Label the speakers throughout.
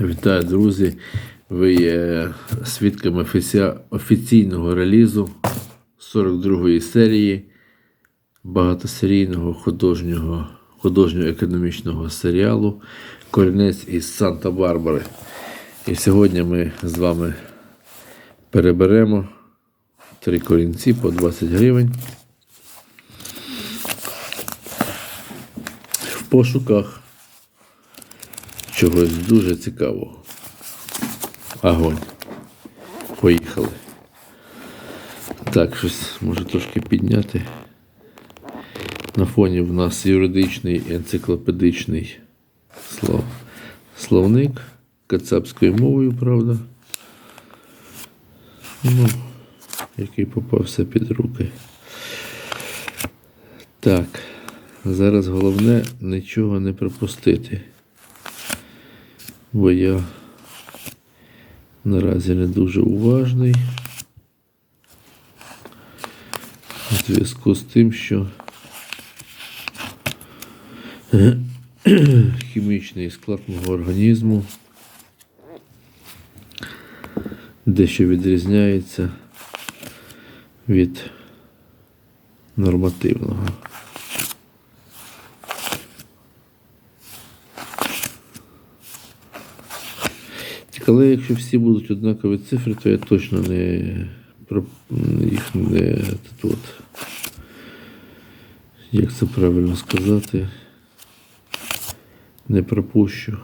Speaker 1: Вітаю, друзі! Ви є свідками офіційного релізу 42-ї серії багатосерійного художнього, художньо-економічного серіалу Корінець із Санта-Барбари. І сьогодні ми з вами переберемо три корінці по 20 гривень. В пошуках чогось дуже цікавого. Огонь. Поїхали. Так, щось може трошки підняти. На фоні в нас юридичний енциклопедичний слов... словник кацапською мовою, правда. Ну, який попався під руки. Так, зараз головне нічого не пропустити. Бо я наразі не дуже уважний. У зв'язку з тим, що хімічний склад мого організму дещо відрізняється від нормативного. Так, Але якщо всі будуть однакові цифри, то я точно не їх не тут. Як це правильно сказати? Не пропущу.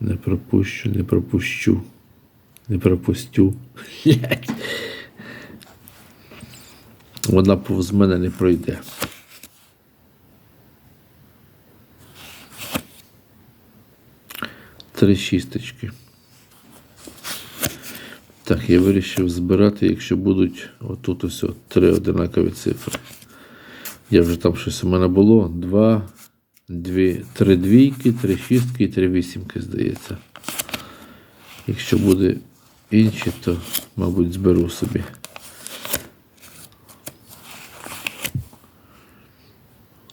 Speaker 1: Не пропущу, не пропущу. Не пропустю. Вона повз мене не пройде. Три шісточки. Так, я вирішив збирати, якщо будуть отут ось три одинакові цифри. Я вже там щось у мене було. Два, дві, три двійки, три шістки і три вісімки, здається. Якщо буде інші, то, мабуть, зберу собі.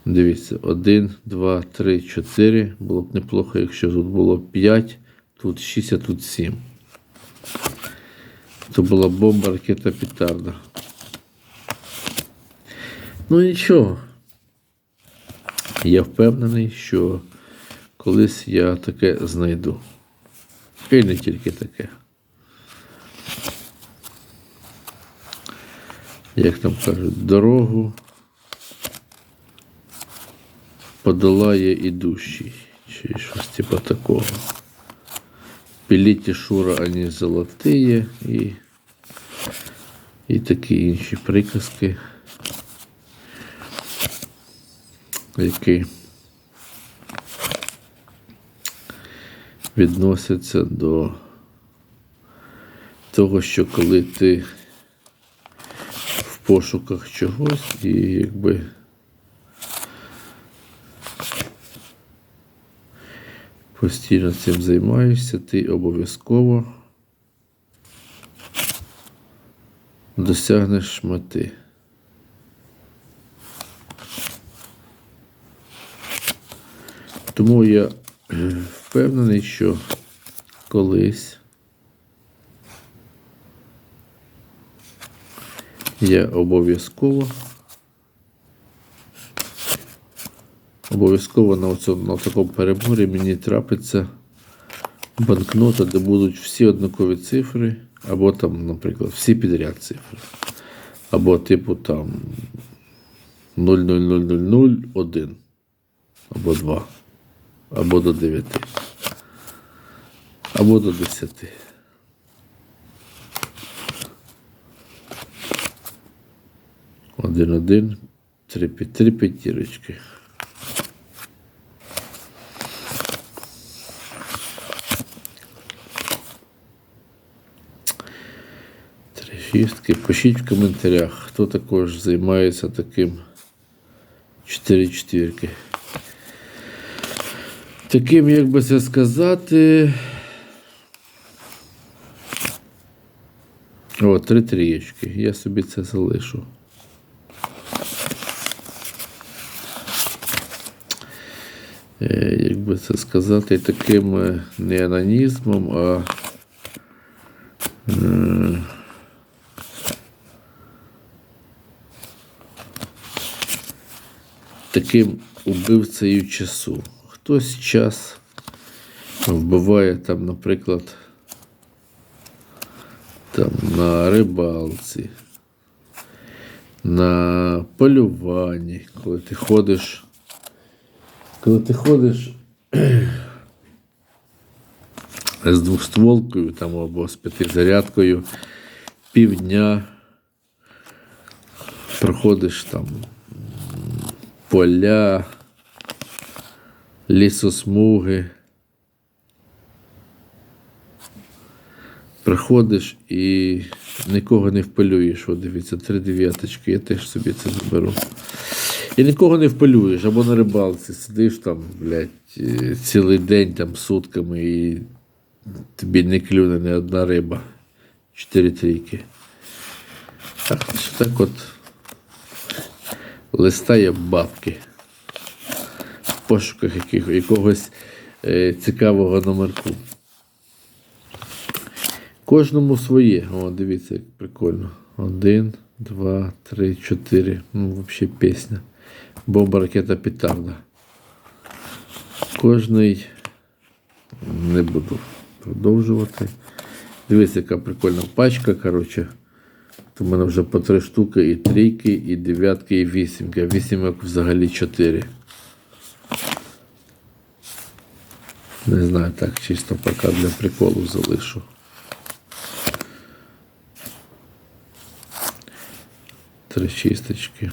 Speaker 1: Дивіться, 1, 2, 3, 4. Було б неплохо, якщо тут було 5, тут 6, а тут 7. Це була бомба ракета петарда. Ну нічого. Я впевнений, що колись я таке знайду. І не тільки таке. Як там кажуть, дорогу подолає ідущий, чи щось типу такого. Піліті Шура, ані золотые і, і такі інші приказки, які відносяться до того, що коли ти в пошуках чогось і якби постійно цим займаєшся, ти обов'язково досягнеш мети. Тому я впевнений, що колись я обов'язково Обов'язково на, оцьому, на такому переборі мені трапиться банкнота, де будуть всі однакові цифри, або там, наприклад, всі підряд цифри. Або типу там 00001, або 2, або до 9, або до 10. Один, один, три, три п'ятірочки. Шістки. Пишіть в коментарях, хто також займається таким чотири четвірки. Таким, як би це сказати. О, три трієчки. Я собі це залишу. Е, як би це сказати, таким е, не анонізмом, а таким убивцею часу. Хтось час вбиває там, наприклад, там, на рибалці, на полюванні, коли ти ходиш, коли ти ходиш з двохстволкою там, або з п'ятизарядкою півдня, проходиш там поля, лісосмуги. Приходиш і нікого не впилюєш. От дивіться, три дев'яточки, я теж собі це заберу. І нікого не впилюєш, або на рибалці сидиш там, блядь, е, цілий день там сутками і тобі не клюне ні одна риба. Чотири трійки. Так, що так от листає бабки в пошуках яких, якогось е, цікавого номерку. Кожному своє. О, дивіться, як прикольно. Один, два, три, чотири. Ну, взагалі пісня. Бомба, ракета, петарда. Кожний не буду продовжувати. Дивіться, яка прикольна пачка. Коротше. У мене вже по три штуки, і трійки, і дев'ятки, і вісімки. А вісімок взагалі чотири. Не знаю, так, чисто поки для приколу залишу. Три чисточки.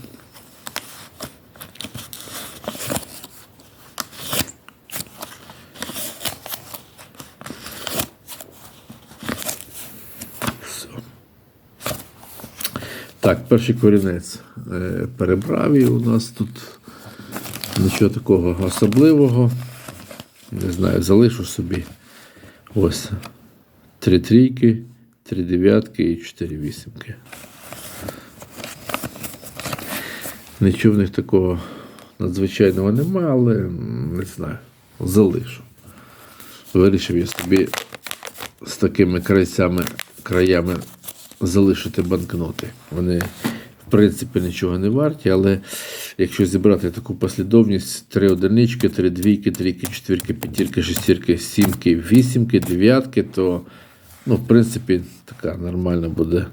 Speaker 1: Все. Так, перший корінець е, перебрав і у нас тут нічого такого особливого. Не знаю, залишу собі. Ось. Три трійки, три дев'ятки і чотири вісімки. Нічого в них такого надзвичайного немає, але не знаю, залишу. Вирішив я собі з такими крайцями, краями залишити банкноти. Вони, в принципі, нічого не варті, але якщо зібрати таку послідовність: три одинички, три двійки, трійки, четвірки, п'ятірки, шестірки, сімки, вісімки, дев'ятки, то, ну, в принципі, така нормальна буде.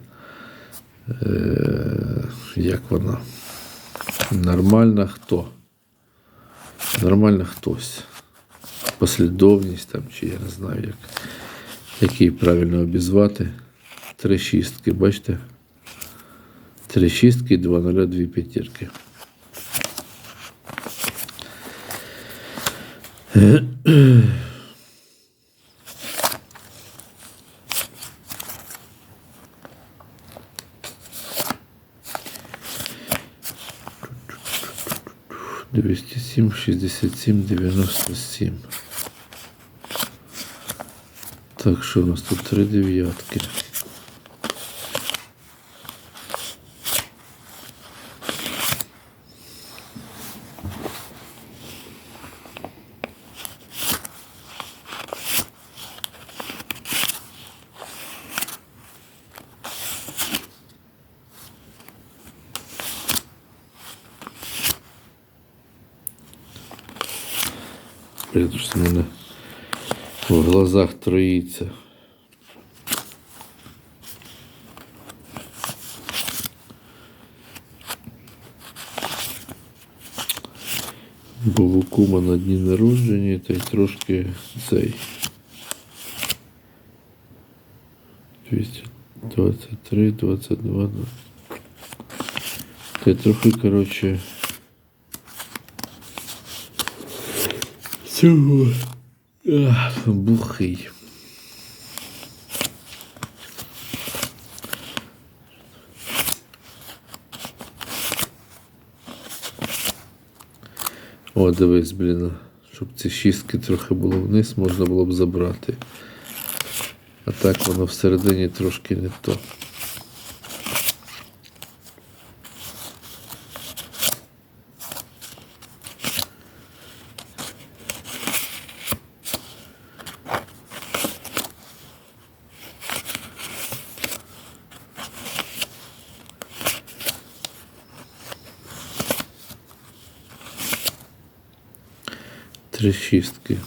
Speaker 1: Е, як вона? Нормальна хто? Нормально хтось. Послідовність там, чи я не знаю, як, як її правильно обізвати. Три шістки, бачите? Три шістки, два нуля, дві п'ятірки. Двести семь, шестьдесят семь, девяносто семь. Так, що у нас тут три дев'ятки. Глазах троїться. Був у кума на дні народження, та й трошки цей. 223, 22. Та й трохи, коротше. Цього. Бухий. О, дивись, блін, щоб ці шістки трохи було вниз, можна було б забрати. А так воно всередині трошки не то. Три.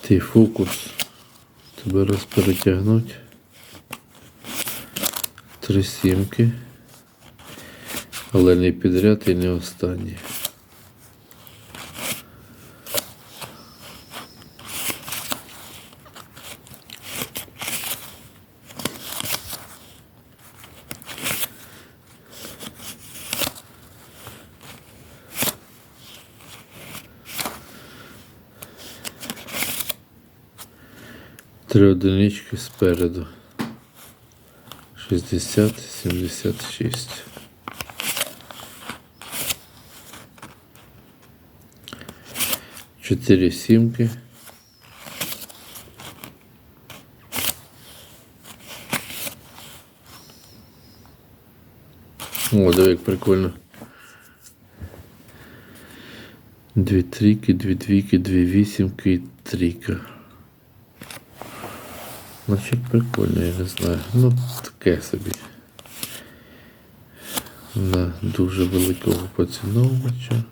Speaker 1: Ти фокус. Тебе раз перетягнуть. Три сімки. Але не підряд і не останні. Три одинички спереду. 60, 76. Чотири сімки. О, диви, як прикольно. Дві трійки, дві двійки, дві вісімки і трійка. Значить прикольно, я не знаю. Ну, таке собі. На дуже великого поціновувача.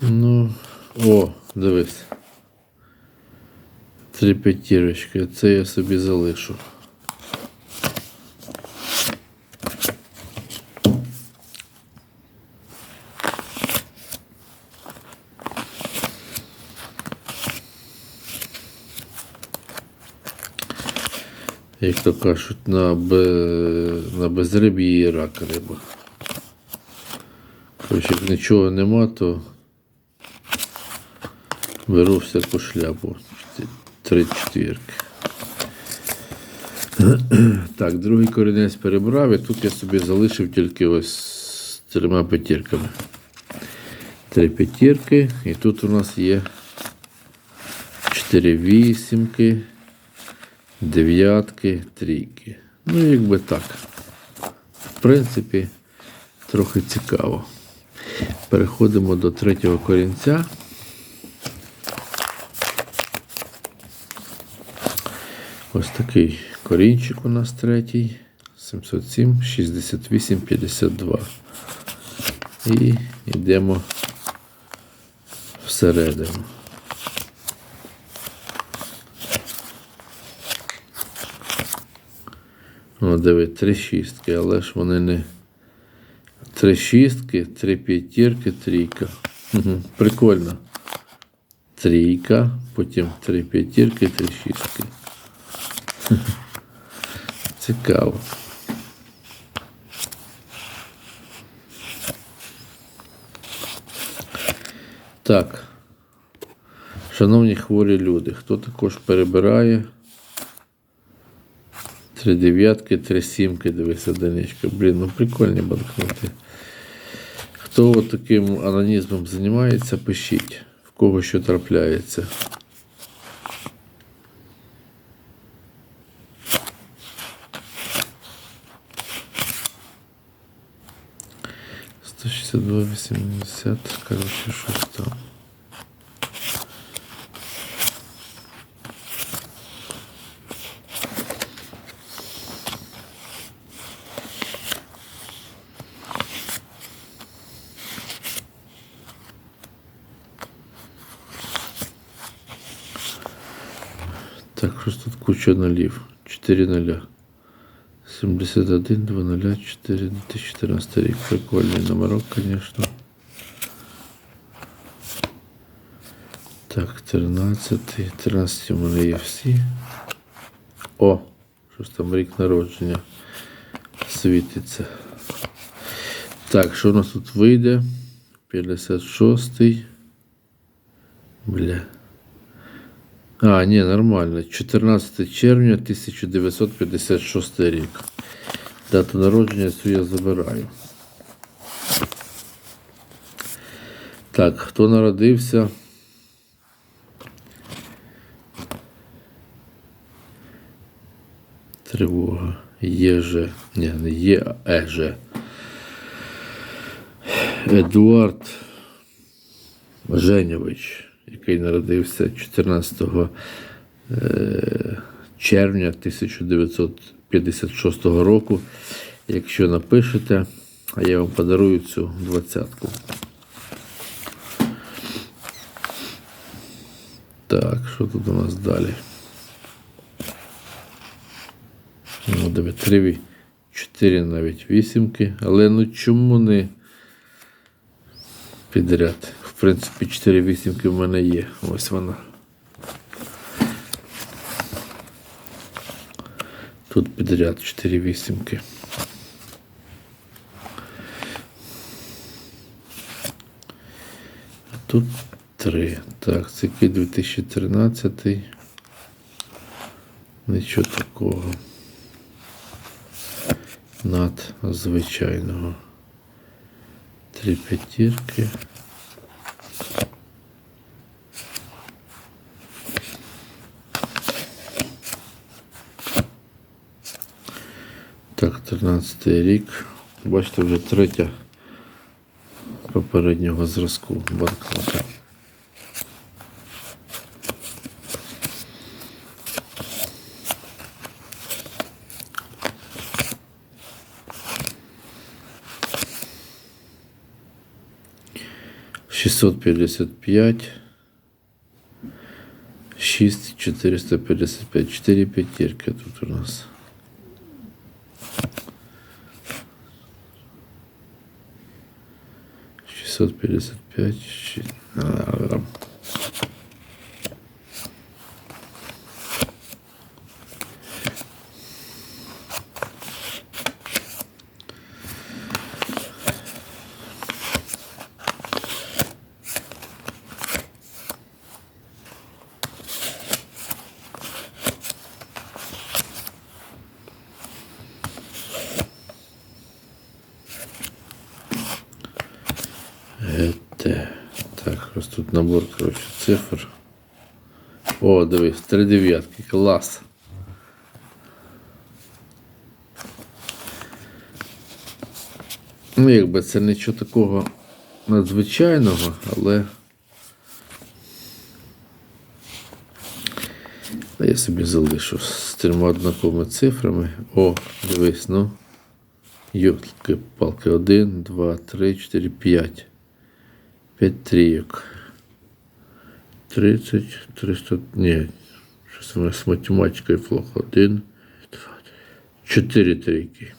Speaker 1: Ну, о, дивись. Три п'ятірочки. Це я собі залишу. Як то кажуть, на, бе... на безриб'ї і рак риба. Короче, як нічого нема, то беру всяку шляпу. Три четвірки. Так, другий корінець перебрав, і тут я собі залишив тільки ось з трьома п'ятірками. Три п'ятірки, і тут у нас є чотири вісімки, дев'ятки, трійки. Ну, якби так. В принципі, трохи цікаво. Переходимо до третього корінця. Ось такий корінчик у нас третій. 707, 68, 52. І йдемо всередину. О, диви, три шістки, але ж вони не. Три шістки, три п'ятірки, трійка. Угу, прикольно. Трійка, потім три п'ятірки, три шістки. Цікаво. Так. Шановні хворі люди, хто також перебирає? Три дев'ятки, три сімки, дивись, одиничка. Блін, ну прикольні банкноти. Хто таким анонізмом займається, пишіть, в кого що трапляється. Сто шістдесят два вісімдесят, коротше, щось там. Так, щось тут куча нулів. 4 нуля. 71, 2 нуля, 4, 2014 рік. Прикольний номерок, звісно. Так, 13. 13 у мене є всі. О, щось там рік народження світиться. Так, що у нас тут вийде? 56. Бля. А, ні, нормально. 14 червня 1956 рік. Дату народження цю я забираю. Так, хто народився? Тривога. Єже, ні, не Є, а Еже. Едуард Женєвич, який народився 14 е, червня 1956 року. Якщо напишете, а я вам подарую цю двадцятку. Так, що тут у нас далі? Ну, диви, три, ві- чотири навіть вісімки. Але ну чому не підряд? В принципі, чотири вісімки в мене є. Ось вона. Тут підряд чотири вісімки. А тут три. Так, це який 2013. Нічого такого. Над звичайного. Три п'ятірки. Так, 13 рік. Бачите, вже третя попереднього зразку банкнота. Шістсот п'ятдесят п'ять. Шість чотириста п'ятдесят п'ять. Чотири п'ятірки тут у нас. 655. О, три дев'ятки, клас. Ну, якби це нічого такого надзвичайного, але. Я собі залишу з трьома однаковими цифрами. О, дивись, ну. Йолки, палки. Один, два, три, чотири, п'ять. П'ять трійок. 30, 300, ні, щось у мене з математикою плохо. Один, два, чотири трійки.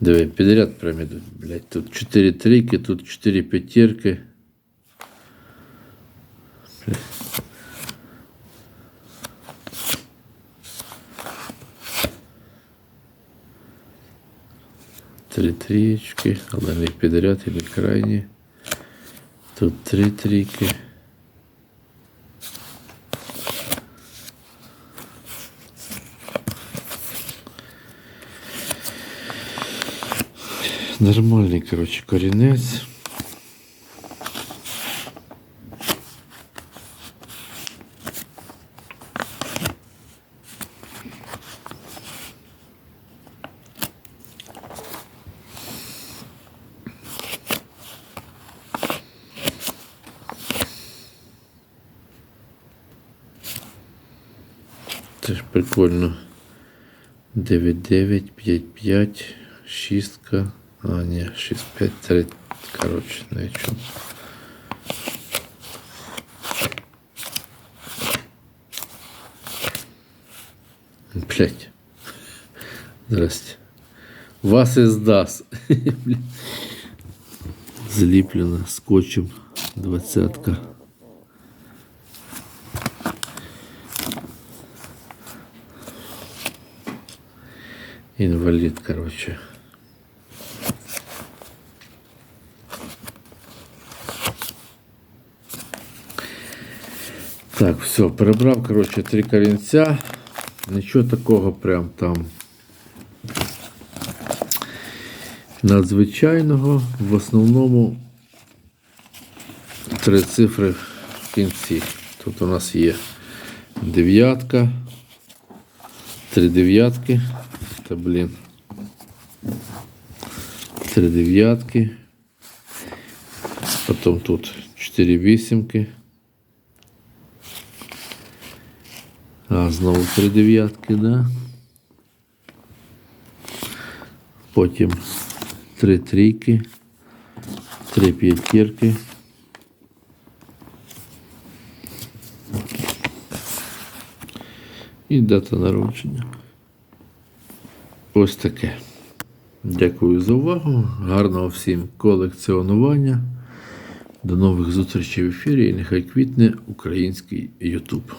Speaker 1: Диви, підряд прям ідуть, блядь. Тут чотири трійки, тут чотири п'ятірки. Три трієчки, але не підряд і не крайні. Тут три трійки. Нормальний, коротше, корінець. Це ж прикольно. 9-9, 5-5, шістка. А, ні, 6-5, 3. Коротше, нічого. Блять. Здрасте. Вас іздаст. Блядь. Зліплено скотчем двадцятка. Инвалид, короче. Так, все, перебрав, короче, три корінця. Нічого такого прям там надзвичайного. В основному три цифри в кінці. Тут у нас є дев'ятка, три дев'ятки. Та блін. Три дев'ятки. Потім тут чотири вісімки. А, знову три дев'ятки, да. Потім три трійки, три п'ятірки. І дата народження. Ось таке. Дякую за увагу. Гарного всім колекціонування. До нових зустрічей в ефірі і нехай квітне український YouTube.